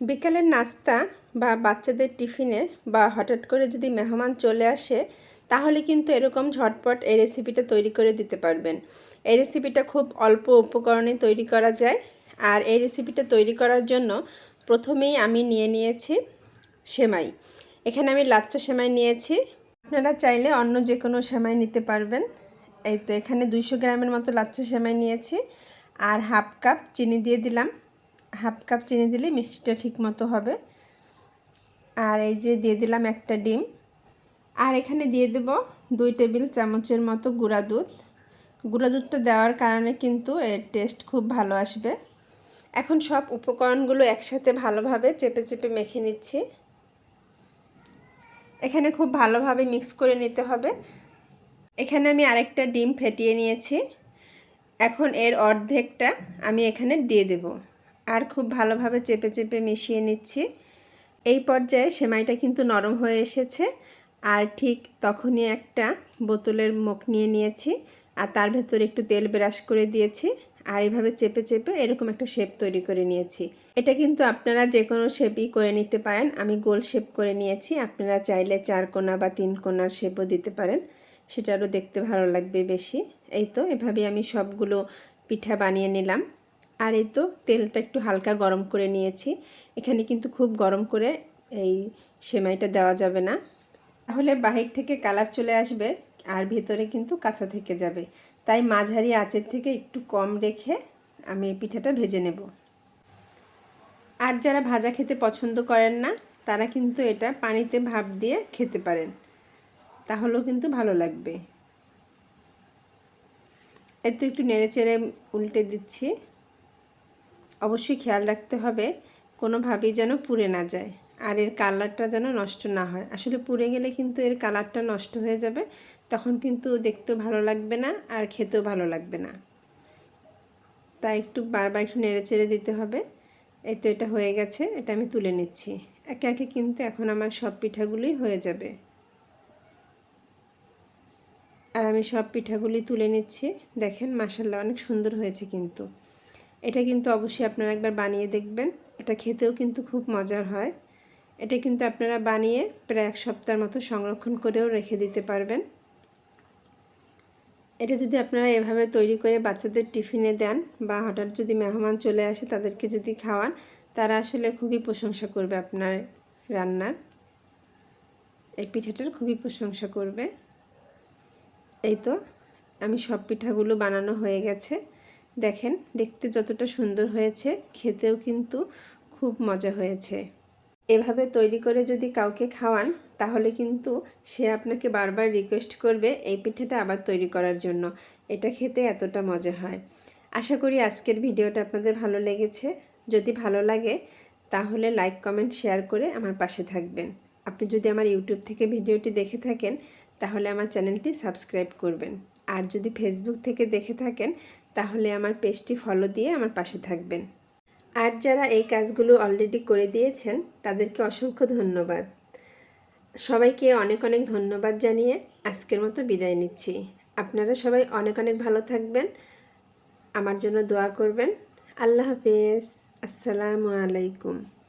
বিকালের নাস্তা বা বাচ্চাদের টিফিনে বা হঠাৎ করে যদি মেহমান চলে আসে, তাহলে কিন্তু এরকম ঝটপট এই রেসিপিটা তৈরি করে দিতে পারবেন। এই রেসিপিটা খুব অল্প উপকরণে তৈরি করা যায়। আর এই রেসিপিটা তৈরি করার জন্য প্রথমেই আমি নিয়ে নিয়েছি সেমাই। এখানে আমি লাচ্চা সেমাই নিয়েছি। আপনারা চাইলে অন্য যে কোনো সেমাই নিতে পারবেন। এই তো এখানে দুইশো গ্রামের মতো লাচ্চা সেমাই নিয়েছি। আর হাফ কাপ চিনি দিয়ে দিলাম। হাফ কাপ চিনি দিলে মিষ্টিটা ঠিক মতো হবে। আর এই যে দিয়ে দিলাম একটা ডিম। আর এখানে দিয়ে দেব দুই টেবিল চামচের মতো গুঁড়া দুধ। গুঁড়া দুধটা দেওয়ার কারণে কিন্তু এর টেস্ট খুব ভালো আসবে। এখন সব উপকরণগুলো একসাথে ভালোভাবে চেপে চেপে মেখে নিচ্ছি। এখানে খুব ভালোভাবে মিক্স করে নিতে হবে। এখানে আমি আরেকটা ডিম ফেটিয়ে নিয়েছি। এখন এর অর্ধেকটা আমি এখানে দিয়ে দেব। আর খুব ভালোভাবে চেপে চেপে মিশিয়ে নিচ্ছি। এই পর্যায়ে সেমাইটা কিন্তু নরম হয়ে এসেছে আর ঠিক তখনই একটা বোতলের মুখ নিয়ে নিয়েছি আর তার ভেতরে একটু তেল ব্রাশ করে দিয়েছি আর এইভাবে চেপে চেপে এরকম একটা শেপ তৈরি করে নিয়েছি। এটা কিন্তু আপনারা যে কোনো শেপই করে নিতে পারেন। আমি গোল শেপ করে নিয়েছি। আপনারা চাইলে চার কোনা বা তিন কোনার শেপও দিতে পারেন। সেটা আরও দেখতে ভালো লাগবে বেশি। এই তো এভাবে আমি সবগুলো পিঠা বানিয়ে নিলাম। আর এই তো তেলটা একটু হালকা গরম করে নিয়েছি। এখানে কিন্তু খুব গরম করে এই সেমাইটা দেওয়া যাবে না। তাহলে বাহির থেকে কালার চলে আসবে আর ভেতরে কিন্তু কাঁচা থেকে যাবে। তাই মাঝারি আঁচের থেকে একটু কম রেখে আমি এই পিঠাটা ভেজে নেব। আর যারা ভাজা খেতে পছন্দ করেন না, তারা কিন্তু এটা পানিতে ভাপ দিয়ে খেতে পারেন। তাহলেও কিন্তু ভালো লাগবে। এতে একটু নেড়ে চেড়ে উল্টে দিচ্ছি। অবশ্যই খেয়াল রাখতে হবে কোনোভাবেই যেন পুড়ে না যায়। আর এর কালারটা যেন নষ্ট না হয়। আসলে পুড়ে গেলে কিন্তু এর কালারটা নষ্ট হয়ে যাবে, তখন কিন্তু দেখতেও ভালো লাগবে না আর খেতেও ভালো লাগবে না। তাই একটু বারবার একটু নেড়ে চেড়ে দিতে হবে। এই তো এটা হয়ে গেছে, এটা আমি তুলে নিচ্ছি। একে একে কিন্তু এখন আমার সব পিঠাগুলোই হয়ে যাবে। আর আমি সব পিঠাগুলি তুলে নিচ্ছি। দেখেন মাসাল্লাহ অনেক সুন্দর হয়েছে কিন্তু। এটা কিন্তু অবশ্যই আপনারা একবার বানিয়ে দেখবেন। এটা খেতেও কিন্তু খুব মজার হয়। এটা কিন্তু আপনারা বানিয়ে প্রায় এক সপ্তাহের মতো সংরক্ষণ করেও রেখে দিতে পারবেন। এটা যদি আপনারা এভাবে তৈরি করে বাচ্চাদের টিফিনে দেন বা হঠাৎ যদি মেহমান চলে আসে তাদেরকে যদি খাওয়ান, তারা আসলে খুবই প্রশংসা করবে আপনার রান্নার। এই পিঠাটার খুবই প্রশংসা করবে। এই তো, আমি সব পিঠাগুলো বানানো হয়ে গেছে। দেখেন, দেখতে যতটা সুন্দর হয়েছে, খেতেও কিন্তু খুব মজা হয়েছে। এভাবে তৈরি করে যদি কাউকে খাওয়ান, তাহলে কিন্তু সে আপনাকে বারবার রিকোয়েস্ট করবে এই পিঠাটা আবার তৈরি করার জন্য। এটা খেতে এতটা মজা হয়। আশা করি আজকের ভিডিওটা আপনাদের ভালো লেগেছে। যদি ভালো লাগে, তাহলে লাইক কমেন্ট শেয়ার করে আমার পাশে থাকবেন। আপনি যদি আমার ইউটিউব থেকে ভিডিওটি দেখে থাকেন, তাহলে আমার চ্যানেলটি সাবস্ক্রাইব করবেন। আর যদি ফেসবুক থেকে দেখে থাকেন তাহলে আমার পেজটি ফলো দিয়ে আমার পাশে থাকবেন। আর যারা এই কাজগুলো অলরেডি করে দিয়েছেন, তাদেরকে অসংখ্য ধন্যবাদ। সবাইকে অনেক অনেক ধন্যবাদ জানিয়ে আজকের মতো বিদায় নিচ্ছি। আপনারা সবাই অনেক অনেক ভালো থাকবেন, আমার জন্য দোয়া করবেন। আল্লাহ হাফেজ। আসসালামু আলাইকুম।